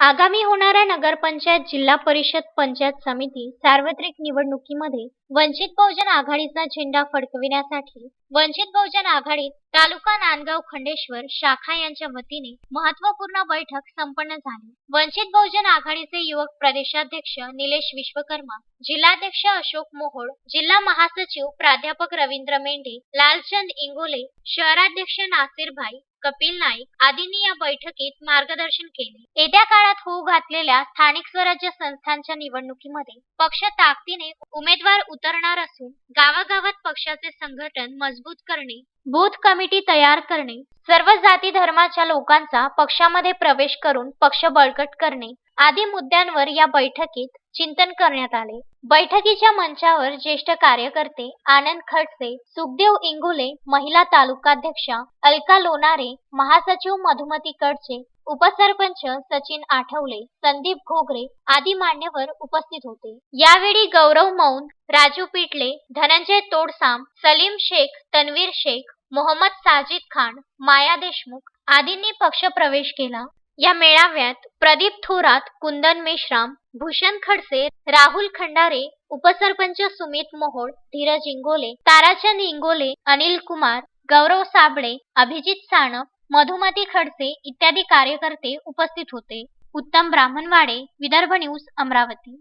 आगामी होणाऱ्या नगरपंचायत जिल्हा परिषद पंचायत समिती सार्वत्रिक निवडणुकीमध्ये वंचित बहुजन आघाडीचा झेंडा फडकविण्यासाठी वंचित बहुजन आघाडी तालुका नांदगाव खंडेश्वर शाखा यांच्या वतीने महत्त्वपूर्ण बैठक संपन्न झाली. वंचित बहुजन आघाडीचे युवक प्रदेशाध्यक्ष निलेश विश्वकर्मा जिल्हाध्यक्ष अशोक मोहोळ जिल्हा महासचिव प्राध्यापक रवींद्र मेंढे लालचंद इंगोले शहराध्यक्ष नासिर भाई कपिल नाईक आदींनी या बैठकीत मार्गदर्शन केले. येत्या काळात होऊ घातलेल्या स्थानिक स्वराज्य संस्थांच्या निवडणुकीमध्ये पक्ष ताकदीने उमेदवार उतरणार असून गावागावात पक्षाचे संघटन मजबूत करणे बूथ कमिटी तयार करणे सर्व जाती धर्माच्या लोकांचा पक्षामध्ये प्रवेश करून पक्ष बळकट करणे आदी मुद्द्यांवर या बैठकीत चिंतन करण्यात आले. बैठकीच्या मंचावर ज्येष्ठ कार्यकर्ते आनंद खडसे सुखदेव इंगुले महिला तालुकाध्यक्षा अलका लोणारे महासचिव मधुमती कडचे उपसरपंच सचिन आठवले संदीप घोगरे आदी मान्यवर उपस्थित होते. यावेळी गौरव मौन राजू पिटले धनंजय तोडसाम सलीम शेख तन्वीर शेख मोहम्मद साजिद खान माया देशमुख आदींनी पक्ष प्रवेश केला. या मेळाव्यात प्रदीप थोरात कुंदन मेश्राम भूषण खडसे राहुल खंडारे उपसरपंच सुमित मोहोळ धीरज इंगोले ताराचंद इंगोले अनिल कुमार गौरव साबळे अभिजित साणप मधुमती खडसे इत्यादी कार्यकर्ते उपस्थित होते. उत्तम ब्राह्मणवाडे विदर्भ न्यूज अमरावती.